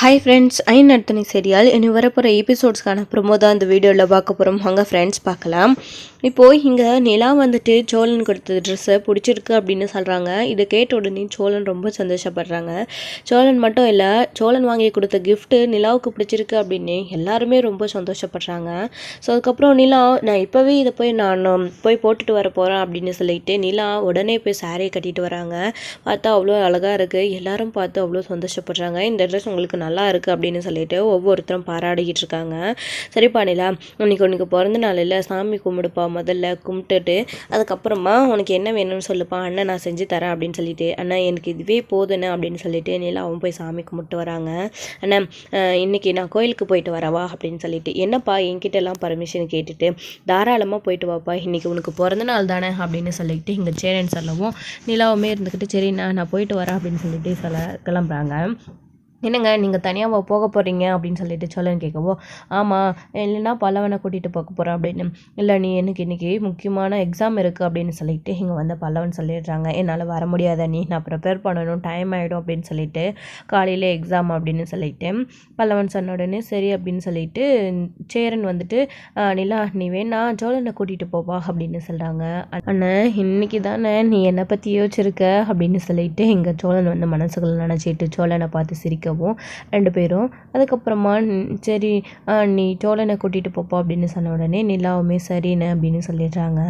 Hi friends I Narthani serial இனி வரப்போகிற எபிசோட்ஸ்க்கான promo தான் இந்த வீடியோவில் பார்க்க போகிறோம் வாங்க ஃப்ரெண்ட்ஸ் பார்க்கலாம். இப்போது இங்கே நிலா வந்துட்டு சோழன் கொடுத்த ட்ரெஸ்ஸை பிடிச்சிருக்கு அப்படின்னு சொல்கிறாங்க இதை கேட்ட உடனே சோழன் ரொம்ப சந்தோஷப்படுறாங்க. சோழன் மட்டும் இல்லை சோழன் வாங்கி கொடுத்த கிஃப்ட்டு நிலாவுக்கு பிடிச்சிருக்கு அப்படின்னு எல்லாருமே ரொம்ப சந்தோஷப்படுறாங்க. ஸோ அதுக்கப்புறம் நிலா நான் இப்போவே இதை போய் நான் போய் போட்டுட்டு வர போகிறேன் அப்படின்னு சொல்லிட்டு நிலா உடனே போய் சாரியை கட்டிட்டு வராங்க. பார்த்தா அவ்வளோ அழகாக இருக்குது எல்லாரும் பார்த்து அவ்வளோ சந்தோஷப்படுறாங்க. இந்த ட்ரெஸ் உங்களுக்கு நல்லா இருக்குது அப்படின்னு சொல்லிட்டு ஒவ்வொருத்தரும் பாராடிக்கிட்டு இருக்காங்க சரி நிலா உனக்கு உனக்கு பிறந்த நாள் இல்லை சாமி கும்பிடுப்பா முதல்ல கும்பிட்டுட்டு அதுக்கப்புறமா உனக்கு என்ன வேணும்னு சொல்லுப்பா அண்ணன் நான் செஞ்சு தரேன் அப்படின்னு சொல்லிட்டு அண்ணா எனக்கு இதுவே போதுண்ணே அப்படின்னு சொல்லிட்டு நிலாவும் அவன் போய் சாமி கும்பிட்டு வராங்க. அண்ணா இன்றைக்கி இன்னைக்கு நான் கோயிலுக்கு போயிட்டு வரவா அப்படின்னு சொல்லிட்டு என்னப்பா என்கிட்ட எல்லாம் பர்மிஷன் கேட்டுட்டு தாராளமாக போயிட்டு வாப்பா இன்றைக்கி உனக்கு பிறந்த நாள் தானே அப்படின்னு சொல்லிட்டு இங்கே சேரன் சொல்லவும் நிலாவுமே இருந்துக்கிட்டு சரிண்ணா நான் போயிட்டு வரேன் அப்படின்னு சொல்லிட்டு சொல்ல கிளம்புறாங்க. என்னங்க நீங்கள் தனியாக போக போகிறீங்க அப்படின்னு சொல்லிட்டு சொல்லுன்னு கேட்கவோ ஆமாம் இல்லைன்னா பல்லவனை கூட்டிகிட்டு போக போகிறேன் அப்படின்னு. இல்லை நீ எனக்கு இன்றைக்கி முக்கியமான எக்ஸாம் இருக்குது அப்படின்னு சொல்லிட்டு இங்கே வந்து பல்லவன் சொல்லிடுறாங்க. என்னால் வர முடியாத நீ நான் ப்ரிப்பேர் பண்ணணும் டைம் ஆகிடும் அப்படின்னு சொல்லிட்டு காலையில் எக்ஸாம் அப்படின்னு சொல்லிட்டு பல்லவன் சொன்ன உடனே சரி அப்படின்னு சொல்லிட்டு சேரன் வந்துட்டு நிலா நீ வேணா சோழனை கூட்டிகிட்டு போவா அப்படின்னு சொல்கிறாங்க அண்ணன் இன்னைக்கு தானே நீ என்னை பற்றி யோசிச்சிருக்க? அப்படின்னு சொல்லிட்டு எங்கள் சோழன் வந்து மனசுக்குள்ள நினச்சிட்டு சோழனை பார்த்து ஆகும் ரெண்டு பேரும். அதுக்கப்புறமா சரி நீ சோழனை கூட்டிகிட்டு போப்பா அப்படின்னு சொன்ன உடனே நிலாவுமே சரின்னு அப்படின்னு சொல்லிடுறாங்க.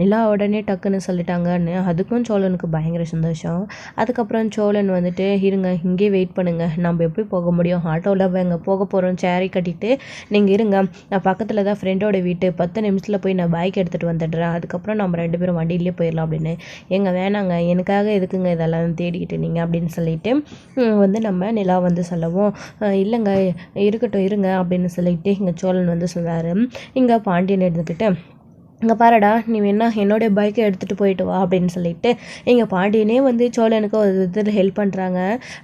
நிலா உடனே டக்குன்னு சொல்லிட்டாங்கன்னு அதுக்கும் சோழனுக்கு பயங்கர சந்தோஷம். அதுக்கப்புறம் சோழன் வந்துட்டு இருங்க இங்கே வெயிட் பண்ணுங்க. நம்ம எப்படி போக முடியும்? ஆட்டோவில் எங்கே போக போகிறோம் சேரை கட்டிட்டு. நீங்கள் இருங்க. நான் பக்கத்தில் தான் ஃப்ரெண்டோட வீட்டு. பத்து நிமிஷத்தில் போய் நான் பைக் எடுத்துகிட்டு வந்துடுறேன். அதுக்கப்புறம் நம்ம ரெண்டு பேரும் வண்டியிலே போயிடலாம் அப்படின்னு. எங்கே வேணாங்க. எனக்காக எதுக்குங்க இதெல்லாம் தேடிக்கிட்டு நீங்கள் அப்படின்னு சொல்லிட்டு வந்து நம்ம நிலா வந்து சொல்லவும் இல்லைங்க இருக்கட்டும் இருங்க அப்படின்னு சொல்லிட்டு இங்கே சோழன் வந்து சொன்னார் இங்கே பாண்டியன் எடுத்துக்கிட்டு இங்கே பாருடா நீ வேணா என்னுடைய பைக்கை எடுத்துகிட்டு போயிட்டு வா அப்படின்னு சொல்லிட்டு எங்கள் பாண்டியனே வந்து சோழனுக்கு ஒரு விதத்தில் ஹெல்ப் பண்ணுறாங்க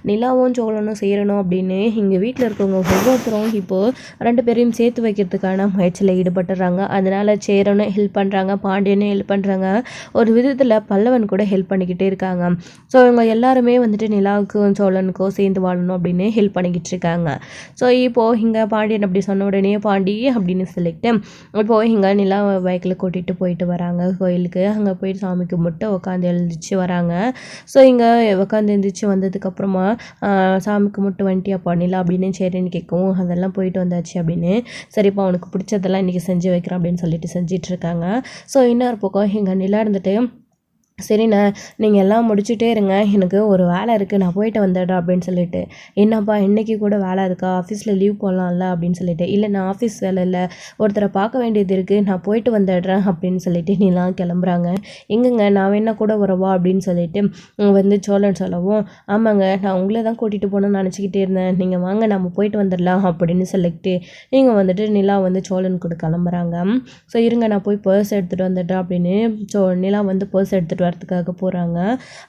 நிலாவும் சோழனும் சேரணும் அப்படின்னு இங்கே வீட்டில் இருக்கவங்க ஒவ்வொருத்தரும் இப்போது ரெண்டு பேரையும் சேர்த்து வைக்கிறதுக்கான முயற்சியில் ஈடுபட்டுறாங்க. அதனால் சேரனும் ஹெல்ப் பண்ணுறாங்க பாண்டியனும் ஹெல்ப் பண்ணுறாங்க ஒரு விதத்தில் பல்லவன் கூட ஹெல்ப் பண்ணிக்கிட்டே இருக்காங்க. ஸோ இவங்க எல்லாருமே வந்துட்டு நிலாவுக்கும் சோழனுக்கும் சேர்ந்து வாழணும் அப்படின்னு ஹெல்ப் பண்ணிக்கிட்டு இருக்காங்க. ஸோ இப்போது இங்கே பாண்டியன் அப்படி சொன்ன உடனே பாண்டி அப்படின்னு சொல்லிட்டு இப்போது இங்கே நிலா பைக்கில் கூட்டிகிட்டு போயிட்டு வராங்க. கோயிலுக்கு. அங்கே போயிட்டு சாமி கும்பிட்டு உட்காந்து எழுந்திரிச்சு வராங்க. ஸோ இங்கே உட்காந்து எழுந்திரிச்சு வந்ததுக்கப்புறமா சாமி கும்பிட்டு வந்துட்டியாப்பா நிலா அப்படின்னு சரின்னு கேட்கவும் அதெல்லாம் போயிட்டு வந்தாச்சு அப்படின்னு. சரிப்பா அவனுக்கு பிடிச்சதெல்லாம் இன்றைக்கி செஞ்சு வைக்கிறேன் அப்படின்னு சொல்லிட்டு செஞ்சிட்ருக்காங்க ஸோ இன்னொரு பக்கம் எங்கள் நிலா இருந்துட்டு சரிண்ணே நீங்கள் எல்லாம் முடிச்சுட்டே இருங்க. எனக்கு ஒரு வேலை இருக்குது நான் போயிட்டு வந்துடுறேன் அப்படின்னு சொல்லிட்டு. என்னப்பா இன்றைக்கி கூட வேலை இருக்கா? ஆஃபீஸில் லீவ் போடலாம்ல அப்படின்னு சொல்லிட்டு. இல்லை நான் ஆஃபீஸ் வேலை இல்லை. ஒருத்தரை பார்க்க வேண்டியது இருக்குது நான் போயிட்டு வந்துடுறேன் அப்படின்னு சொல்லிட்டு நீலாம் கிளம்புறாங்க. எங்கங்க? நான் வேணா கூட வரவா அப்படின்னு சொல்லிட்டு வந்து சோழன் சொல்லவும் ஆமாங்க நான் உங்களை தான் கூட்டிகிட்டு போகணும்னு நினச்சிக்கிட்டே இருந்தேன். நீங்கள் வாங்க நம்ம போயிட்டு வந்துடலாம் அப்படின்னு சொல்லிட்டு நீங்கள் வந்துட்டு நிலா வந்து சோழன் கூட கிளம்புறாங்க. ஸோ இருங்க நான் போய் பர்ஸ் எடுத்துகிட்டு வந்துடுறேன் அப்படின்னு சோ நிலா வந்து பர்ஸ் எடுத்துகிட்டு வரத்துக்காக போகிறாங்க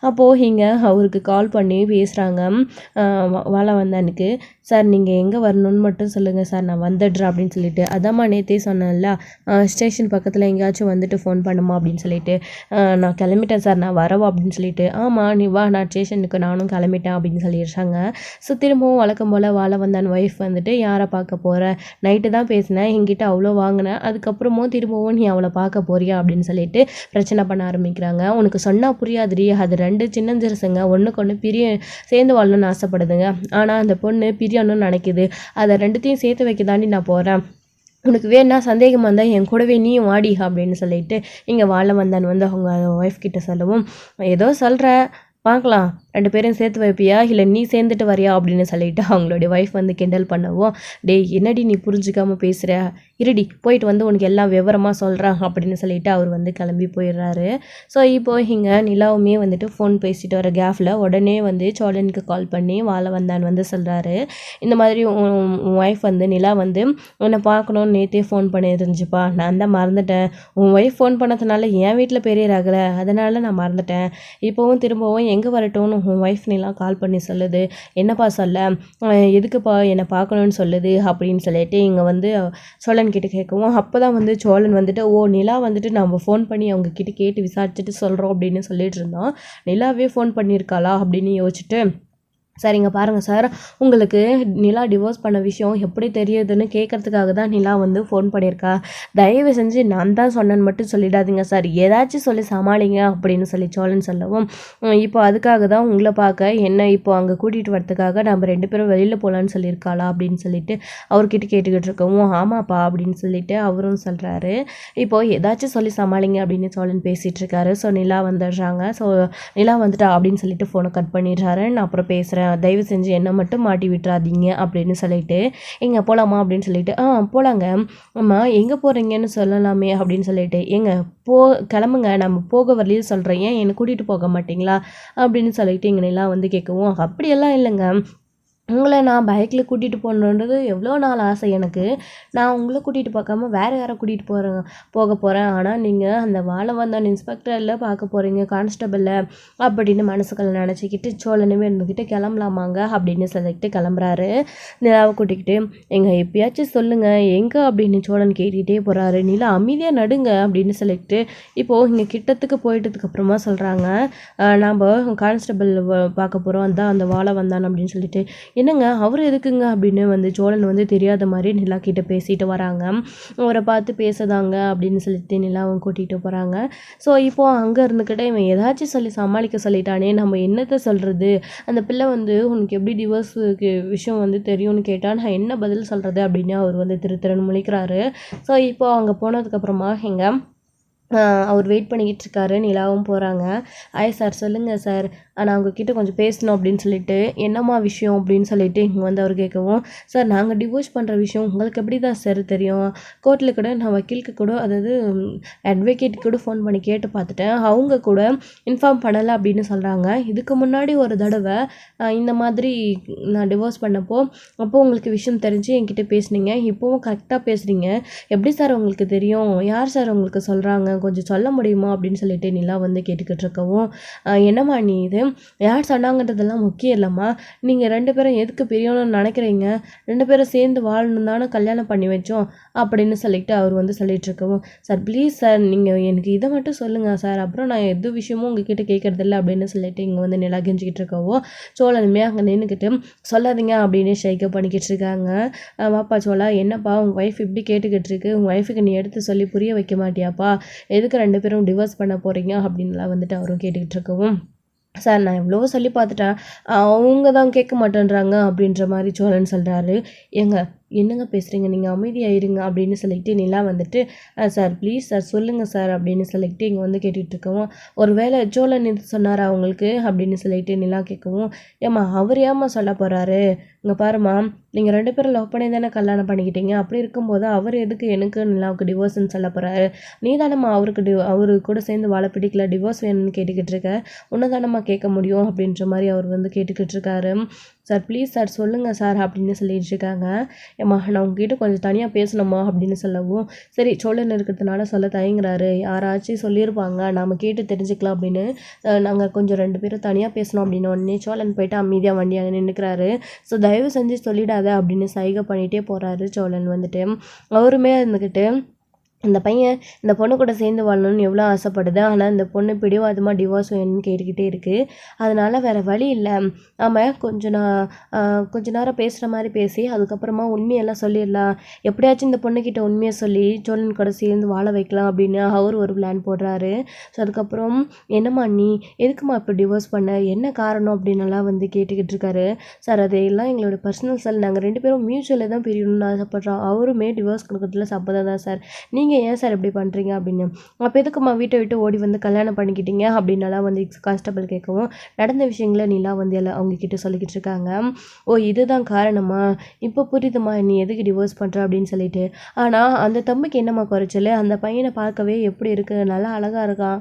அப்போது இங்கே அவருக்கு கால் பண்ணி பேசுகிறாங்க வாழ வந்தானுக்கு சார் நீங்கள் எங்கே வரணும்னு மட்டும் சொல்லுங்கள் சார் நான் வந்துடுறேன் அப்படின்னு சொல்லிட்டு. அதாம்மா நேற்றே சொன்னேன்ல ஸ்டேஷன் பக்கத்தில் எங்கேயாச்சும் வந்துட்டு ஃபோன் பண்ணுமா? அப்படின்னு சொல்லிட்டு. நான் கிளம்பிட்டேன் சார் நான் வரவா? அப்படின்னு சொல்லிட்டு. ஆமாம் நீ வா நான் ஸ்டேஷனுக்கு நானும் கிளம்பிட்டேன் அப்படின்னு சொல்லிடுறாங்க. ஸோ திரும்பவும் வழக்கம் போல் வாழ வந்தான். ஒய்ஃப் வந்துட்டு யாரை பார்க்க போகிற நைட்டு தான் பேசினேன். என்கிட்ட அவ்வளோ வாங்கினேன் அதுக்கப்புறமும் திரும்பவும் நீ அவளை பார்க்க போறியா? அப்படின்னு சொல்லிட்டு பிரச்சனை பண்ண ஆரம்பிக்கிறாங்க. உனக்கு சொன்னால் புரியாதுடி. அது ரெண்டு சின்னஞ்சிறுசுங்க ஒன்றுக்கு ஒன்று பிரிய சேர்ந்து வாழணும்னு ஆசைப்படுதுங்க. ஆனால் அந்த பொண்ணு பிரியணும்னு நினைக்குது. அதை ரெண்டுத்தையும் சேர்த்து வைக்க தாண்டி நான் போகிறேன் உனக்கு வேணா சந்தேகம் வந்தால் என் கூடவே நீயும் வாடி அப்படின்னு சொல்லிட்டு இங்கே வாழ வந்தான் வந்து அவங்க ஒய்ஃப் கிட்ட சொல்லவும் ஏதோ சொல்கிற பார்க்கலாம். ரெண்டு பேரும் சேர்த்து வைப்பியா? இல்லை நீ சேர்ந்துட்டு வரியா? அப்படின்னு சொல்லிட்டு அவங்களுடைய ஒய்ஃப் வந்து கிண்டல் பண்ணவும் டேய் என்னடி நீ புரிஞ்சுக்காம பேசுகிற இருடி போயிட்டு வந்து உனக்கு எல்லாம் விவரமாக சொல்கிறான் அப்படின்னு சொல்லிட்டு அவர் வந்து கிளம்பி போயிடுறாரு. ஸோ இப்போ இங்கே நிலாவுமே வந்துட்டு ஃபோன் பேசிட்டு வர கேஃபில் உடனே வந்து சோழனுக்கு கால் பண்ணி வாழ வந்தான் வந்து சொல்கிறாரு இந்த மாதிரி உன் ஒய்ஃப் வந்து நிலா வந்து உன்னை பார்க்கணும்னு நேற்றே ஃபோன் பண்ணியிருந்துச்சுப்பா நான் தான் மறந்துட்டேன். உன் ஒய்ஃப் ஃபோன் பண்ணதுனால என் வீட்டில் பெரிய ரகலை. அதனால் நான் மறந்துட்டேன். இப்போவும் திரும்பவும் எங்கே வரட்டும்னு உன் ஒய்ஃப் நிலா கால் பண்ணி சொல்லுது. என்னப்பா சொல்ல? எதுக்குப்பா என்னை பார்க்கணும்னு சொல்லுது? அப்படின்னு சொல்லிட்டு இங்கே வந்து சோழன் கிட்ட கேட்கவும் அப்போ தான் வந்து சோழன் வந்துட்டு ஓ நிலா வந்துட்டு நம்ம ஃபோன் பண்ணி அவங்கக்கிட்ட கேட்டு விசாரிச்சுட்டு சொல்கிறோம் அப்படின்னு சொல்லிட்டு இருந்தோம் நிலாவே ஃபோன் பண்ணியிருக்காளா அப்படின்னு யோசிச்சுட்டு சரிங்க பாருங்கள் சார். உங்களுக்கு நிலா டிவோர்ஸ் பண்ண விஷயம் எப்படி தெரியுதுன்னு கேட்குறதுக்காக தான் நிலா வந்து ஃபோன் பண்ணியிருக்கா. தயவு செஞ்சு நான் தான் சொன்னேன்னு மட்டும் சொல்லிடாதீங்க சார். ஏதாச்சும் சொல்லி சமாளிங்க அப்படின்னு சொல்லி சோழன் சொல்லவும் இப்போ அதுக்காக தான் உங்களை பார்க்க என்ன இப்போ அங்கே கூட்டிகிட்டு வரதுக்காக நம்ம ரெண்டு பேரும் வெளியில் போகலான்னு சொல்லியிருக்காளா? அப்படின்னு சொல்லிட்டு அவர்கிட்ட கேட்டுக்கிட்டு இருக்கவும் ஆமாப்பா அப்படின்னு சொல்லிட்டு அவரும் சொல்கிறாரு இப்போது ஏதாச்சும் சொல்லி சமாளிங்க அப்படின்னு சோழன் பேசிகிட்டு இருக்காரு. ஸோ நிலா வந்துடுறாங்க. ஸோ நிலா வந்துட்டா அப்படின்னு சொல்லிட்டு ஃபோனை கட் பண்ணிடுறாரு. நான் அப்புறம் பேசுகிறேன் தயவு செஞ்சு என்னை மட்டும் மாட்டி விட்டுறாதீங்க அப்படின்னு சொல்லிட்டு எங்கே போகலாமா அப்படின்னு சொல்லிட்டு ஆ போகலாங்க அம்மா எங்கே போகிறீங்கன்னு சொல்லலாமே அப்படின்னு சொல்லிட்டு எங்க போ கிளம்புங்க. நம்ம போக வரலையும் சொல்கிறேன் ஏன் என்னை கூட்டிகிட்டு போக மாட்டீங்களா? அப்படின்னு சொல்லிட்டு எங்கனையெல்லாம் வந்து கேட்கவும் அப்படியெல்லாம் இல்லைங்க. உங்களை நான் பைக்கில் கூட்டிகிட்டு போகணுன்றது எவ்வளோ நாள் ஆசை எனக்கு. நான் உங்களை கூட்டிகிட்டு பார்க்காம வேறு யாரை கூட்டிகிட்டு போகிறேன் போக போகிறேன் ஆனால் நீங்கள் அந்த வாழ வந்தான் இன்ஸ்பெக்டரில் பார்க்க போகிறீங்க கான்ஸ்டபிளில் அப்படின்னு மனசுக்குள்ள நினச்சிக்கிட்டு சோழனுமே இருந்துக்கிட்டு கிளம்பலாமாங்க? அப்படின்னு சொல்லிக்கிட்டு கிளம்புறாரு. நிலாவை கூட்டிக்கிட்டு எங்கள் எப்பயாச்சும் சொல்லுங்கள் எங்கே? அப்படின்னு சோழன் கேட்டுக்கிட்டே போகிறாரு நிலா அமைதியாக நடுங்க அப்படின்னு சொல்லிக்கிட்டு இப்போது இங்கே கிட்டத்துக்கு போயிட்டதுக்கு அப்புறமா சொல்கிறாங்க நாம் கான்ஸ்டபிள் பார்க்க போகிறோம் அதான் அந்த வாழை வந்தான் அப்படின்னு சொல்லிட்டு என்னங்க அவர் எதுக்குங்க அப்படின்னு வந்து சோழன் வந்து தெரியாத மாதிரி நிலா கிட்ட பேசிட்டு வராங்க. அவரை பார்த்து பேசுதாங்க அப்படின்னு சொல்லிட்டு நிலாவும் கூட்டிகிட்டு போகிறாங்க ஸோ இப்போது அங்கே இருந்துக்கிட்டே இவன் ஏதாச்சும் சொல்லி சமாளிக்க சொல்லிட்டானே நம்ம என்னத்தை சொல்கிறது அந்த பிள்ளை வந்து உனக்கு எப்படி டிவோர்ஸுக்கு விஷயம் வந்து தெரியும்னு கேட்டால் நான் என்ன பதில் சொல்கிறது அப்படின்னு அவர் வந்து திரு திருன்னு முழிக்கிறாரு. ஸோ இப்போ அங்கே போனதுக்கப்புறமா எங்கள் அவர் வெயிட் பண்ணிக்கிட்டு இருக்காரு நிலாவும் போகிறாங்க ஹாய் சார் சொல்லுங்கள் சார் நான் உங்ககிட்ட கொஞ்சம் பேசணும் அப்படின்னு சொல்லிட்டு என்னம்மா விஷயம் அப்படின்னு சொல்லிட்டு இங்கே வந்து அவர் கேட்கவும் சார் நாங்கள் டிவோர்ஸ் பண்ணுற விஷயம் உங்களுக்கு எப்படி தான் சார் தெரியும்? கோர்ட்டில் கூட நான் வக்கீலுக்கு கூட அதாவது அட்வொகேட் கூட ஃபோன் பண்ணி கேட்டு பார்த்துட்டேன். அவங்க கூட இன்ஃபார்ம் பண்ணலை அப்படின்னு சொல்கிறாங்க இதுக்கு முன்னாடி ஒரு தடவை இந்த மாதிரி நான் டிவோர்ஸ் பண்ணப்போ அப்போது உங்களுக்கு விஷயம் தெரிஞ்சு என்கிட்ட பேசுனீங்க. இப்போவும் கரெக்டாக பேசுகிறீங்க எப்படி சார் உங்களுக்கு தெரியும்? யார் சார் உங்களுக்கு சொல்கிறாங்க கொஞ்சம் சொல்ல முடியுமா அப்படின்னு சொல்லிட்டு நிலா வந்து கேட்டுக்கிட்டு இருக்கவும் என்னம்மா நீ இது? யார் சொன்னாங்கன்றதெல்லாம் முக்கியம் இல்லைம்மா. நீங்கள் ரெண்டு பேரும் எதுக்கு பிரியணும்னு நினைக்கிறீங்க? ரெண்டு பேரும் சேர்ந்து வாழணும் தானே கல்யாணம் பண்ணி வச்சோம் அப்படின்னு சொல்லிட்டு அவர் வந்து சொல்லிட்டு இருக்கவும் சார் ப்ளீஸ் சார் நீங்கள் எனக்கு இதை மட்டும் சொல்லுங்கள் சார். அப்புறம் நான் எது விஷயமும் உங்ககிட்ட கேட்கறதில்ல அப்படின்னு சொல்லிட்டு இங்கே வந்து நிலா கெஞ்சிக்கிட்டு இருக்கவும் சோழனுமே அங்கே நின்றுக்கிட்டு சொல்லாதீங்க அப்படின்னு ஷைக்கப் பண்ணிக்கிட்டு இருக்காங்க வாப்பா சோழா என்னப்பா உங்கள் ஒய்ஃப் இப்படி கேட்டுக்கிட்டு இருக்கு உங்கள் ஒய்ஃபுக்கு நீ எடுத்து சொல்லி புரிய வைக்க மாட்டியாப்பா? எதுக்கு ரெண்டு பேரும் டிவோர்ஸ் பண்ண போகிறீங்க அப்படின்லாம் வந்துட்டு அவரும் கேட்டுக்கிட்டு இருக்கவும் சார் நான் எவ்வளவோ சொல்லி பார்த்துட்டேன். அவங்க தான் கேட்க மாட்டேன்றாங்க அப்படின்ற மாதிரி சோழன் சொல்கிறாரு எங்கள் என்னங்க பேசுகிறீங்க நீங்கள் அமைதியாக இருங்க அப்படின்னு சொல்லிட்டு நிலா வந்துட்டு சார் ப்ளீஸ் சார் சொல்லுங்கள் சார் அப்படின்னு சொல்லிட்டு இங்கே வந்து கேட்டுட்ருக்கவும் ஒரு வேளை சோழன் இது சொன்னாரா அவங்களுக்கு அப்படின்னு சொல்லிட்டு நிலா கேட்கவும் ஏம்மா அவர் ஏம்மா சொல்ல போகிறாரு இங்கே பாரும்மா நீங்கள் ரெண்டு பேரும் லவ் பண்ணி தானே கல்யாணம் பண்ணிக்கிட்டீங்க? அப்படி இருக்கும்போது அவர் எதுக்கு எனக்கு நிலாவுக்கு டிவோர்ஸ்னு சொல்ல போகிறாரு நீ தானம்மா அவருக்கு டி அவரு கூட சேர்ந்து வாழ பிடிக்கல டிவோர்ஸ் வேணும்னு கேட்டுக்கிட்டு இருக்க உன்னை தானம்மா கேட்க முடியும்? அப்படின்ற மாதிரி அவர் வந்து கேட்டுக்கிட்டு இருக்காரு. சார் ப்ளீஸ் சார் சொல்லுங்கள் சார் அப்படின்னு சொல்லிட்டு இருக்காங்க ஏம்மா நான் உங்ககிட்ட கொஞ்சம் தனியாக பேசணுமா? அப்படின்னு சொல்லவும் சரி சோழன் இருக்கிறதுனால சொல்ல தயங்குறாரு. யாராச்சும் சொல்லியிருப்பாங்க. நாம் கேட்டு தெரிஞ்சுக்கலாம் அப்படின்னு நாங்கள் கொஞ்சம் ரெண்டு பேரும் தனியாக பேசணும் அப்படின்னு உடனே சோழன் போயிட்டு அமைதியாக வண்டியாக நின்றுக்கிறாரு ஸோ தயவு செஞ்சு சொல்லிடாத அப்படின்னு சைகை பண்ணிகிட்டே போகிறாரு சோழன் வந்துட்டு. அவருமே இருந்துக்கிட்டு இந்த பையன் இந்த பொண்ணு கூட சேர்ந்து வாழணும்னு எவ்வளோ ஆசைப்படுது ஆனால் இந்த பொண்ணு பிடிவாதமாக டிவோர்ஸ் வேணும்னு கேட்டுக்கிட்டே இருக்குது அதனால் வேறு வழி இல்லை. ஆமாம் கொஞ்சம் நான் கொஞ்ச நேரம் பேசுகிற மாதிரி பேசி அதுக்கப்புறமா உண்மையெல்லாம் சொல்லிடலாம். எப்படியாச்சும் இந்த பொண்ணுக்கிட்ட உண்மையை சொல்லி சோழன் கூட சேர்ந்து வாழ வைக்கலாம் அப்படின்னு அவர் ஒரு பிளான் போடுறாரு. ஸோ அதுக்கப்புறம் என்னம்மா நீ எதுக்குமா இப்போ டிவோர்ஸ் பண்ண? என்ன காரணம்? அப்படின்னலாம் வந்து கேட்டுக்கிட்டு இருக்காரு. சார் அதையெல்லாம் எங்களோட பர்சனல் செல் நாங்கள் ரெண்டு பேரும் மியூச்சுவலில் தான் பிரியணும்னு ஆசைப்பட்றோம். அவருமே டிவோர்ஸ் கொடுக்கறதுல சப்பதம் தான் சார். நீங்கள் ஏன் சார் இப்படி பண்ணுறீங்க அப்படின்னு? அப்போ எதுக்குமா வீட்டை விட்டு ஓடி வந்து கல்யாணம் பண்ணிக்கிட்டீங்க அப்படின்னலாம் வந்து கான்ஸ்டபிள் கேட்கவும் நடந்த விஷயங்களை நிலா வந்து எல்லாம் அவங்க கிட்ட சொல்லிக்கிட்டு இருக்காங்க. ஓ இதுதான் காரணமா? இப்போ புரியுதுமா? நீ எதுக்கு டிவோர்ஸ் பண்ணுற அப்படின்னு சொல்லிட்டு. ஆனால் அந்த தம்பிக்கு என்னம்மா குறைச்சல்? அந்த பையனை பார்க்கவே எப்படி இருக்கு? நல்லா அழகாக இருக்கான்.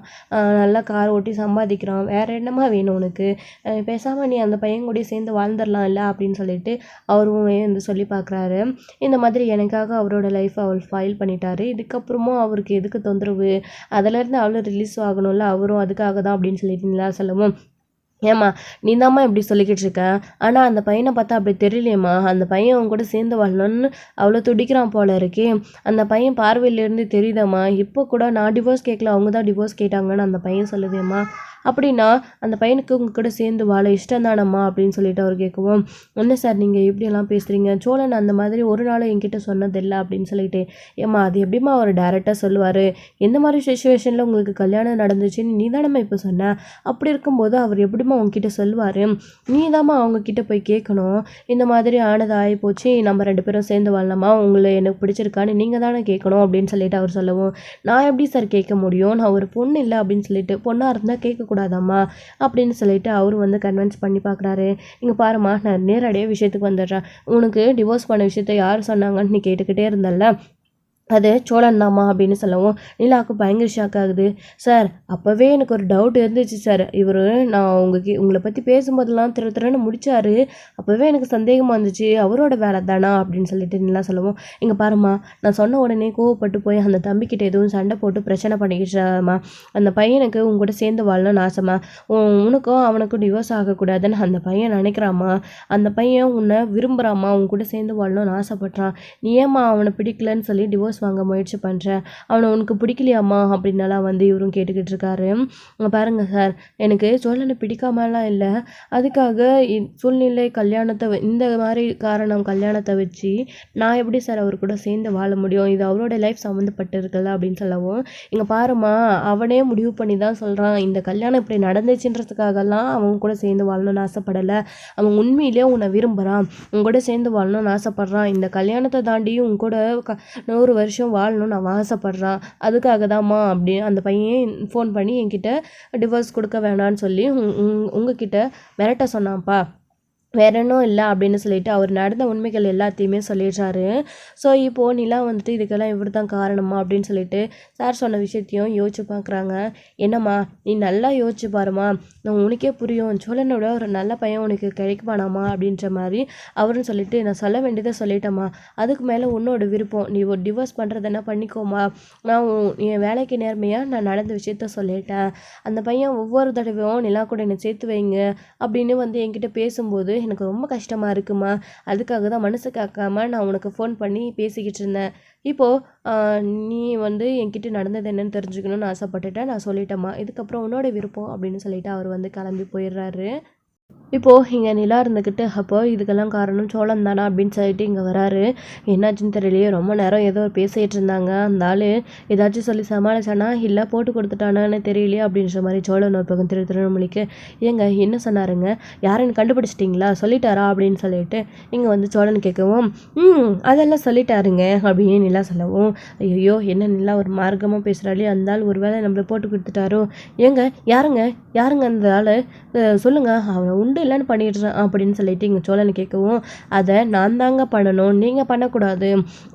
நல்லா கார் ஓட்டி சம்பாதிக்கிறான். வேற என்னம்மா வேணும் உனக்கு? பேசாமல் நீ அந்த பையன் கூட சேர்ந்து வாழ்ந்துடலாம் இல்லை? அப்படின்னு சொல்லிட்டு அவரும் வந்து சொல்லி பார்க்குறாரு. இந்த மாதிரி எனக்காக அவரோட லைஃப் அவர் ஃபைல் பண்ணிட்டாரு. இதுக்கப்புறமும் அவருக்கு எதுக்கு தொந்தரவு? அதிலேருந்து அவளும் ரிலீஸ் ஆகணும்ல? அவரும் அதுக்காக தான் அப்படின்னு சொல்லிட்டு செல்லவும் ஏம்மா நீ தாம்மா இப்படி சொல்லிக்கிட்டு இருக்க? ஆனால் அந்த பையனை பார்த்தா அப்படி தெரியலையம்மா. அந்த பையன் அவன் கூட சேர்ந்து வாழணும்னு அவ்வளோ துடிக்கிறான் போல இருக்கே. அந்த பையன் பார்வையிலேருந்து தெரியுதாம்மா? இப்போ கூட நான் டிவோர்ஸ் கேட்கல அவங்க தான் டிவோர்ஸ் கேட்டாங்கன்னு அந்த பையன் சொல்லுதேம்மா அப்படின்னா அந்த பையனுக்கு உங்க கூட சேர்ந்து வாழ இஷ்டம் தானம்மா அப்படின்னு சொல்லிட்டு அவர் கேட்கவும் என்ன சார் நீங்கள் எப்படியெல்லாம் பேசுகிறீங்க சோழன் அந்த மாதிரி ஒரு நாளும் என்கிட்ட சொன்னதில்லை அப்படின்னு சொல்லிட்டு ஏம்மா அது எப்படிம்மா அவர் டேரெக்டாக சொல்லுவார்? எந்த மாதிரி சுச்சுவேஷனில் உங்களுக்கு கல்யாணம் நடந்துச்சுன்னு நீ தானம்மா இப்போ சொன்ன? அப்படி இருக்கும்போது அவர் எப்படிம்மா உங்ககிட்ட சொல்லுவார்? நீ தாம்மா அவங்கக்கிட்ட போய் கேட்கணும். இந்த மாதிரி ஆனது ஆகி போச்சு நம்ம ரெண்டு பேரும் சேர்ந்து வாழலாமா? உங்களை எனக்கு பிடிச்சிருக்கான்னு நீங்கள் தானே கேட்கணும் அப்படின்னு சொல்லிட்டு அவர் சொல்லவும் நான் எப்படி சார் கேட்க முடியும்? நான் ஒரு பொண்ணு இல்லை அப்படின்னு சொல்லிட்டு பொண்ணாக இருந்தால் கூடாதாம்மா அப்படின்னு சொல்லிட்டு அவர் வந்து கன்வின்ஸ் பண்ணி பார்க்குறாரு. இங்கே பாருமா நான் நேரடியாக விஷயத்துக்கு வந்துடுறேன். உனக்கு டிவோர்ஸ் பண்ண விஷயத்த யார் சொன்னாங்கன்னு நீ கேட்டுக்கிட்டே இருந்தல்ல? அது சோழன் தாம்மா அப்படின்னு சொல்லவும் நிலாவுக்கு பயங்கர ஷாக் ஆகுது. சார் அப்போவே எனக்கு ஒரு டவுட் இருந்துச்சு சார். இவர் நான் உங்களுக்கு உங்களை பற்றி பேசும்போதெல்லாம் திரு திருன்னு முடித்தார் அப்போவே எனக்கு சந்தேகமாக இருந்துச்சு. அவரோட வேலை தானா அப்படின்னு சொல்லிட்டு நிலா சொல்லவும் இங்கே பாரும்மா நான் சொன்ன உடனே கோவப்பட்டு போய் அந்த தம்பிக்கிட்ட எதுவும் சண்டை போட்டு பிரச்சனை பண்ணிக்கிட்டுமா அந்த பையனுக்கு உங்க கூட சேர்ந்து வாழணும்னு ஆசைமா உன் உனக்கும் அவனுக்கும் டிவோர்ஸ் ஆகக்கூடாதுன்னு அந்த பையன் நினைக்கிறாமா அந்த பையன் உன்னை விரும்புகிறாமா உன் கூட சேர்ந்து வாழணும்னு ஆசைப்பட்றான். நீ ஏம்மா அவனை பிடிக்கலன்னு சொல்லி டிவோர்ஸ் வாங்க முயற்சி பண்ணுறேன் அவனை உனக்கு பிடிக்கலையாம்மா? அப்படின்னலாம் வந்து இவரும் கேட்டுக்கிட்டு இருக்காரு. பாருங்கள் சார் எனக்கு சோழனை பிடிக்காமலாம் இல்லை. அதுக்காக சூழ்நிலை கல்யாணத்தை இந்த மாதிரி காரணம் கல்யாணத்தை வச்சு நான் எப்படி சார் அவர் கூட சேர்ந்து வாழ முடியும்? இது அவரோட லைஃப் சம்மந்தப்பட்டு இருக்குல்ல அப்படின்னு சொல்லவும் இங்கே பாரும்மா அவனே முடிவு பண்ணி தான் சொல்கிறான் இந்த கல்யாணம் இப்படி நடந்துச்சுன்றதுக்காகலாம் அவன் கூட சேர்ந்து வாழணும்னு ஆசைப்படலை. அவன் உண்மையிலேயே உன்னை விரும்புகிறான் உன் கூட சேர்ந்து வாழணும்னு ஆசைப்பட்றான். இந்த கல்யாணத்தை தாண்டி உன் கூட க நூறு வருஷம் வாழணும்னு அவன் ஆசைப்பட்றான் அதுக்காக தான்மா அப்படி அந்த பையன் ஃபோன் பண்ணி என்கிட்ட டிவோர்ஸ் கொடுக்க வேணான்னு சொல்லி உங்- உங்- உங்ககிட்ட மிரட்ட சொன்னான்ப்பா. வேற ஒன்றும் இல்லை அப்படின்னு சொல்லிட்டு அவர் நடந்த உண்மைகள் எல்லாத்தையுமே சொல்லிடுறாரு. ஸோ இப்போது நிலா வந்துட்டு இதுக்கெல்லாம் இவர் தான் காரணமா அப்படின்னு சொல்லிட்டு சார் சொன்ன விஷயத்தையும் யோசிச்சு பார்க்குறாங்க என்னம்மா நீ நல்லா யோசிச்சு பாருமா நான் உனக்கே புரியும். சோழனோட ஒரு நல்ல பையன் உனக்கு கிடைக்குமானாமா அப்படின்ற மாதிரி அவருன்னு சொல்லிட்டு நான் சொல்ல வேண்டியதை சொல்லிட்டேம்மா. அதுக்கு மேலே உன்னோட விருப்பம். நீ ஒரு டிவோர்ஸ் பண்ணுறதுனா பண்ணிக்கோமா நான் உன் என் வேலைக்கு நேர்மையாக நான் நடந்த விஷயத்த சொல்லிட்டேன். அந்த பையன் ஒவ்வொரு தடவையும் நிலா கூட என்னை சேர்த்து வைங்க அப்படின்னு வந்து என்கிட்ட பேசும்போது எனக்கு ரொம்ப கஷ்டமாக இருக்குமா? அதுக்காக தான் மனசு காக்காமல் நான் உனக்கு ஃபோன் பண்ணி பேசிக்கிட்டு இருந்தேன். இப்போது நீ வந்து என்கிட்ட நடந்தது என்னன்னு தெரிஞ்சுக்கணும்னு ஆசைப்பட்டுட்டேன் நான் சொல்லிட்டேம்மா. இதுக்கப்புறம் உன்னோட விருப்பம் அப்படின்னு சொல்லிட்டு அவர் வந்து கிளம்பி போயிடுறாரு. இப்போது இங்கே நிலா இருந்துக்கிட்டு அப்போ இதுக்கெல்லாம் காரணம் சோழன் தானா? அப்படின்னு சொல்லிட்டு இங்கே வராரு. என்னாச்சுன்னு தெரியலையே ரொம்ப நேரம் ஏதோ பேசிகிட்டு இருந்தாங்க. அந்த ஆள் ஏதாச்சும் சொல்லி சமாளிச்சானா இல்லை போட்டு கொடுத்துட்டானான்னு தெரியலையே அப்படின்ற மாதிரி சோழன் ஒரு பக்கம் திரு திருநெல்வேலிக்கு ஏங்க என்ன சொன்னாருங்க? யாருன்னு கண்டுபிடிச்சிட்டிங்களா? சொல்லிட்டாரா? அப்படின்னு சொல்லிட்டு இங்கே வந்து சோழன் கேட்கவும் ம் அதெல்லாம் சொல்லிட்டாருங்க அப்படின்னு நிலா சொல்லவும் ஐயோ என்ன நிலா ஒரு மார்க்கமாக பேசுகிறாளே அந்த ஆள் ஒரு வேளை நம்மளை போட்டு கொடுத்துட்டாரோ? ஏங்க யாருங்க? யாருங்க அந்த ஆள்? சொல்லுங்கள் அவனை உண்டு இல்லைன்னு பண்ணிடுறேன் அப்படின்னு சொல்லிட்டு இங்கே சோழன் கேட்கவும் அதை நான் தாங்க பண்ணணும். நீங்கள் பண்ணக்கூடாது.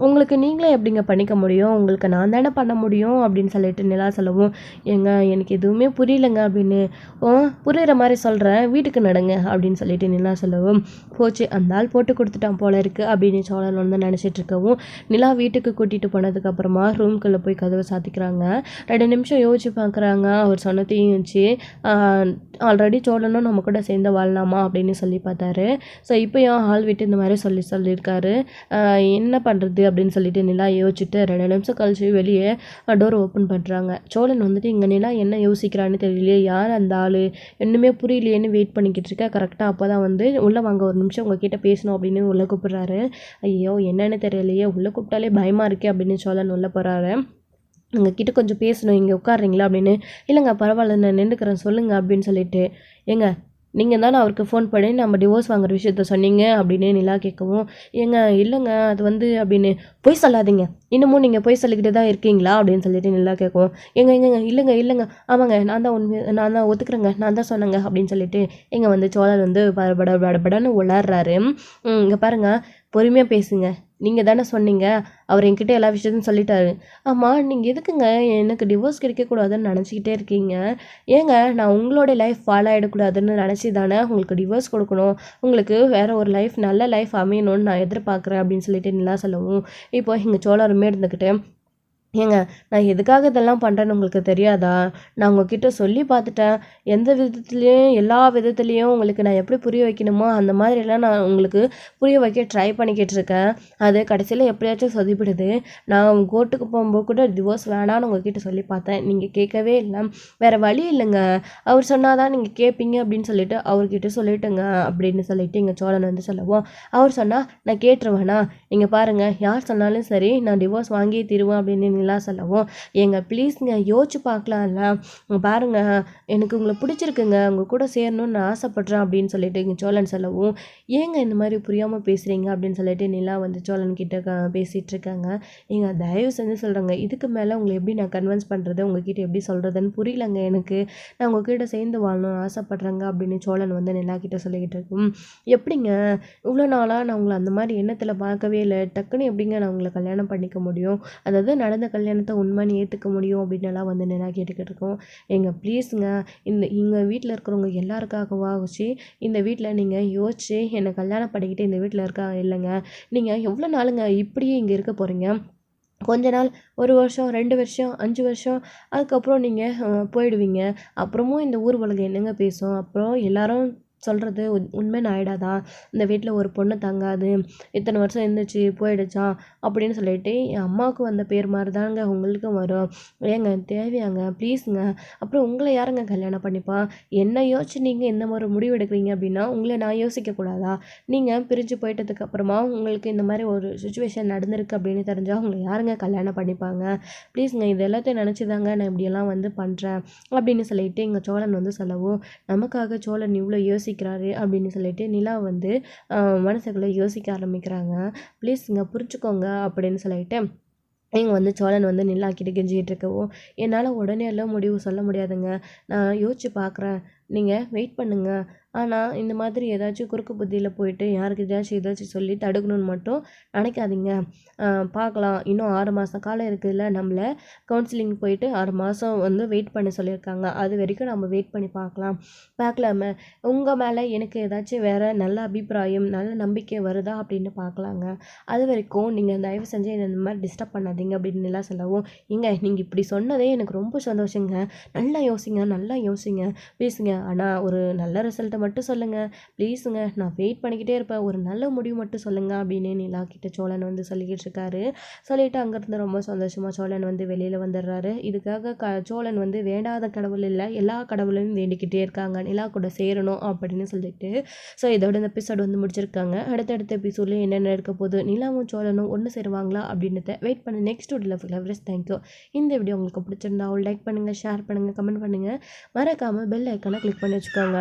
உங்களுக்கு நீங்களே எப்படிங்க பண்ணிக்க முடியும்? உங்களுக்கு நான் தானே பண்ண முடியும்? அப்படின்னு சொல்லிட்டு நிலா சொல்லவும் ஏங்க எனக்கு எதுவுமே புரியலங்க அப்படின்னு ஓ புரியுற மாதிரி சொல்கிறேன் வீட்டுக்கு நடங்க அப்படின்னு சொல்லிட்டு நிலா சொல்லவும் போச்சு அந்த ஆள் போட்டு கொடுத்துட்டான் போல இருக்குது அப்படின்னு சோழன் வந்து நினச்சிட்டு இருக்கவும் நிலா வீட்டுக்கு கூட்டிகிட்டு போனதுக்கப்புறமா ரூம்குள்ளே போய் கதவை சாத்திக்கிறாங்க. ரெண்டு நிமிஷம் யோசிச்சு பார்க்குறாங்க அவர் சொன்னதையும் வச்சு ஆல்ரெடி சோழனும் நம்ம கூட சேர்ந்து வாழலாமா அப்படின்னு சொல்லி பார்த்தாரு. ஸோ இப்போயும் ஆள் விட்டு இந்த மாதிரி சொல்லி சொல்லியிருக்காரு. என்ன பண்ணுறது அப்படின்னு சொல்லிட்டு நிலா யோசிச்சுட்டு ரெண்டு நிமிஷம் கழிச்சு வெளியே டோர் ஓப்பன் பண்ணுறாங்க சோழன் வந்துட்டு இங்கே நிலா என்ன யோசிக்கிறான்னு தெரியலையே. யார் அந்த ஆள்? இன்னுமே புரியலையேன்னு வெயிட் பண்ணிக்கிட்டு இருக்க. கரெக்டாக அப்போ தான் வந்து உள்ளே வாங்க ஒரு நிமிஷம் உங்ககிட்ட பேசணும் அப்படின்னு உள்ளே கூப்பிட்றாரு. ஐயோ என்னன்னு தெரியலையே. உள்ளே கூப்பிட்டாலே பயமாக இருக்கே அப்படின்னு சோழன் உள்ளே போகிறாரு உங்ககிட்ட கொஞ்சம் பேசணும். இங்கே உட்காறீங்களா அப்படின்னு இல்லைங்க பரவாயில்ல. நான் நின்றுக்கிறேன். சொல்லுங்கள் அப்படின்னு சொல்லிட்டு ஏங்க நீங்கள் தானே அவருக்கு ஃபோன் பண்ணி நம்ம டிவோர்ஸ் வாங்குற விஷயத்த சொன்னீங்க அப்படின்னு நிலா கேட்கவும் ஏங்க இல்லைங்க அது வந்து அப்படின்னு பொய் சொல்லாதீங்க. இன்னமும் நீங்கள் பொய் சொல்லிக்கிட்டு தான் இருக்கீங்களா அப்படின்னு சொல்லிட்டு நிலா கேட்கவும் எங்க எங்கங்க இல்லைங்க இல்லைங்க. ஆமாங்க நான் தான் உண்மை நான் தான் ஒத்துக்கிறேங்க நான் தான் சொன்னேங்க அப்படின்னு சொல்லிட்டு எங்க வந்து சோழர் வந்து பட பட உளாடுறாரு உளர்றாரு இங்கே பாருங்கள் பொறுமையாக பேசுங்க. நீங்கள் தானே சொன்னீங்க. அவர் என்கிட்ட எல்லா விஷயத்தையும் சொல்லிட்டாரு. ஆமாம் நீங்கள் எதுக்குங்க? எனக்கு டிவோர்ஸ் கிடைக்கக்கூடாதுன்னு நினச்சிக்கிட்டே இருக்கீங்க. ஏங்க நான் உங்களோட லைஃப் ஃபாலோ ஆகிடக்கூடாதுன்னு நினச்சி தானே உங்களுக்கு டிவோர்ஸ் கொடுக்கணும். உங்களுக்கு வேறு ஒரு லைஃப் நல்ல லைஃப் அமையணும்னு நான் எதிர்பார்க்குறேன் அப்படின்னு சொல்லிட்டு நிலா சொல்லவும். இப்போ எங்கள் சோழருமே இருந்துக்கிட்டு ஏங்க நான் எதுக்காக இதெல்லாம் பண்ணுறேன்னு உங்களுக்கு தெரியாதா? நான் உங்ககிட்ட சொல்லி பார்த்துட்டேன். எந்த விதத்துலேயும் எல்லா விதத்துலேயும் உங்களுக்கு நான் எப்படி புரிய வைக்கணுமோ அந்த மாதிரிலாம் நான் உங்களுக்கு புரிய வைக்க ட்ரை பண்ணிக்கிட்டு இருக்கேன். அது கடைசியில் எப்படியாச்சும் சொதிப்பிடுது. நான் கோர்ட்டுக்கு போகும்போது கூட டிவோர்ஸ் வேணான்னு உங்ககிட்ட சொல்லி பார்த்தேன். நீங்கள் கேட்கவே இல்லை. வேறு வழி இல்லைங்க. அவர் சொன்னால் தான் நீங்கள் கேட்பீங்க அப்படின்னு சொல்லிட்டு அவர்கிட்ட சொல்லிட்டுங்க அப்படின்னு சொல்லிட்டு இங்கே சோழன் வந்து சொல்லுவோம் அவர் சொன்னால் நான் கேட்டுருவேனா? இங்கே பாருங்கள் யார் சொன்னாலும் சரி நான் டிவோர்ஸ் வாங்கியே தீருவேன் அப்படின்னு நிலா சொல்லவும் ஏங்க ப்ளீஸ்ங்க யோசிச்சு பார்க்கலாம்ல. பாருங்க எனக்கு உங்களை பிடிச்சிருக்குங்க. உங்கள் கூட சேரணும்னு நான் ஆசைப்பட்றேன் அப்படின்னு சொல்லிட்டு இங்கே சோழன் சொல்லவும் ஏங்க இந்த மாதிரி புரியாமல் பேசுகிறீங்க அப்படின்னு சொல்லிட்டு நிலா வந்து சோழன் கிட்ட பேசிகிட்டு இருக்காங்க. ஏங்க தயவு செஞ்சு சொல்கிறேங்க இதுக்கு மேலே உங்களை எப்படி நான் கன்வின்ஸ் பண்ணுறது உங்ககிட்ட எப்படி சொல்கிறதுன்னு புரியலங்க எனக்கு. நான் உங்ககிட்ட சேர்ந்து வாழணும்னு ஆசைப்பட்றேங்க அப்படின்னு சோழன் வந்து நிலா கிட்ட சொல்லிக்கிட்டு இருக்கும். எப்படிங்க? இவ்வளோ நாளாக நான் உங்களை அந்த மாதிரி எண்ணத்தில் பார்க்கவே இல்லை. டக்குன்னு எப்படிங்க நான் உங்களை கல்யாணம் பண்ணிக்க முடியும்? அதாவது நடந்த கல்யாணத்தை உண்மைன்னு ஏற்றுக்க முடியும் அப்படின்னு எல்லாம் வந்து நிலா கேட்டுக்கிட்டு இருக்கோம் எங்கள் ப்ளீஸுங்க இந்த எங்கள் வீட்டில் இருக்கிறவங்க எல்லாருக்காகவாகச்சு இந்த வீட்டில் நீங்கள் யோசிச்சு என்னை கல்யாணம் பண்ணிக்கிட்டு இந்த வீட்டில் இருக்கா இல்லைங்க? நீங்கள் எவ்வளோ நாளுங்க இப்படியே இங்கே இருக்க போகிறீங்க கொஞ்ச நாள் ஒரு வருஷம் ரெண்டு வருஷம் அஞ்சு வருஷம் அதுக்கப்புறம் நீங்கள் போயிடுவீங்க. அப்புறமும் இந்த ஊர் உலகம் என்னங்க பேசும்? அப்புறம் எல்லாரும் சொல்கிறது உண் உண்மைன்னு ஆகிடாதா இந்த வீட்டில் ஒரு பொண்ணு தங்காது இத்தனை வருஷம் இருந்துச்சு போயிடுச்சா? அப்படின்னு சொல்லிட்டு என் அம்மாவுக்கு வந்த பேர் மாதிரி தாங்க உங்களுக்கும் வரும். ஏங்க தேவையாங்க? ப்ளீஸுங்க. அப்புறம் உங்களை யாருங்க கல்யாணம் பண்ணிப்பா? என்ன யோசிச்சு நீங்கள் இந்த மாதிரி முடிவு எடுக்கிறீங்க அப்படின்னா உங்களை நான் யோசிக்கக்கூடாதா நீங்கள் பிரிஞ்சு போயிட்டதுக்கு அப்புறமா உங்களுக்கு இந்த மாதிரி ஒரு சுச்சுவேஷன் நடந்திருக்கு அப்படின்னு தெரிஞ்சால் உங்களை யாருங்க கல்யாணம் பண்ணிப்பாங்க? ப்ளீஸுங்க இது எல்லாத்தையும் நினச்சி தாங்க நான் இப்படியெல்லாம் வந்து பண்ணுறேன் அப்படின்னு சொல்லிட்டு எங்கள் சோழன் வந்து சொல்லவும் நமக்காக சோழன் இவ்வளோ யோசி யோசிக்கிறாரு அப்படின்னு சொல்லிட்டு நிலா வந்து மனசுக்குள்ளே யோசிக்க ஆரம்பிக்கிறாங்க. ப்ளீஸுங்க புரிஞ்சுக்கோங்க அப்படின்னு சொல்லிட்டு இங்கே வந்து சோழன் வந்து நிலாக்கிட்டு கெஞ்சிக்கிட்டு இருக்கவும் என்னால் உடனே எல்லாம் முடிவு சொல்ல முடியாதுங்க. நான் யோசிச்சு பார்க்குறேன் நீங்கள் வெயிட் பண்ணுங்கள் ஆனால் இந்த மாதிரி ஏதாச்சும் குறுக்கு புத்தியில் போயிட்டு யாருக்கு ஏதாச்சும் ஏதாச்சும் சொல்லி தடுக்கணும்னு மட்டும் நினைக்காதீங்க. பார்க்கலாம் இன்னும் ஆறு மாதம் காலம் இருக்குதுல்ல நம்மளை. கவுன்சிலிங் போயிட்டு ஆறு மாதம் வந்து வெயிட் பண்ண சொல்லியிருக்காங்க. அது வரைக்கும் நம்ம வெயிட் பண்ணி பார்க்கலாம் பார்க்கலாமே உங்கள் மேலே எனக்கு ஏதாச்சும் வேறு நல்ல அபிப்பிராயம் நல்ல நம்பிக்கை வருதா அப்படின்னு பார்க்கலாங்க அது வரைக்கும் நீங்கள் தயவு செஞ்சு என்ன இந்த மாதிரி டிஸ்டர்ப் பண்ணாதீங்க அப்படின்னு எல்லாம் சொல்லவும். இங்கே நீங்கள் இப்படி சொன்னதே எனக்கு ரொம்ப சந்தோஷங்க. நல்லா யோசிங்க நல்லா யோசிங்க. பேசுங்க. ஆனால் ஒரு நல்ல ரிசல்ட்டை மட்டும் சொல்லுங்கள் ப்ளீஸுங்க நான் வெயிட் பண்ணிக்கிட்டே இருப்பேன். ஒரு நல்ல முடிவு மட்டும் சொல்லுங்கள் அப்படின்னு நிலா கிட்ட சோழன் வந்து சொல்லிக்கிட்டு இருக்காரு. சொல்லிட்டு அங்கேருந்து ரொம்ப சந்தோஷமாக சோழன் வந்து வெளியில் வந்துடுறாரு. இதுக்காக க சோழன் வந்து வேண்டாத கடவுள் இல்லை எல்லா கடவுளையும் வேண்டிக்கிட்டே இருக்காங்க. நிலா கூட சேரணும் அப்படின்னு சொல்லிட்டு. ஸோ இதோட இந்த எபிசோடு வந்து முடிச்சிருக்காங்க. அடுத்தடுத்த எபிசோட்லேயும் என்னென்ன இருக்க போது நிலாவும் சோழனும் ஒன்று சேருவாங்களா அப்படின்றத வெயிட் பண்ண. நெக்ஸ்ட் வீடியோவில் ஃப்ளவர்ஸ் தேங்க்யூ இந்த வீடியோ உங்களுக்கு பிடிச்சிருந்தா லைக் பண்ணுங்கள் ஷேர் பண்ணுங்கள் கமெண்ட் பண்ணுங்கள் மறக்காமல் பெல் ஐக்கானை கிளிக் பண்ணி வச்சுக்கோங்க.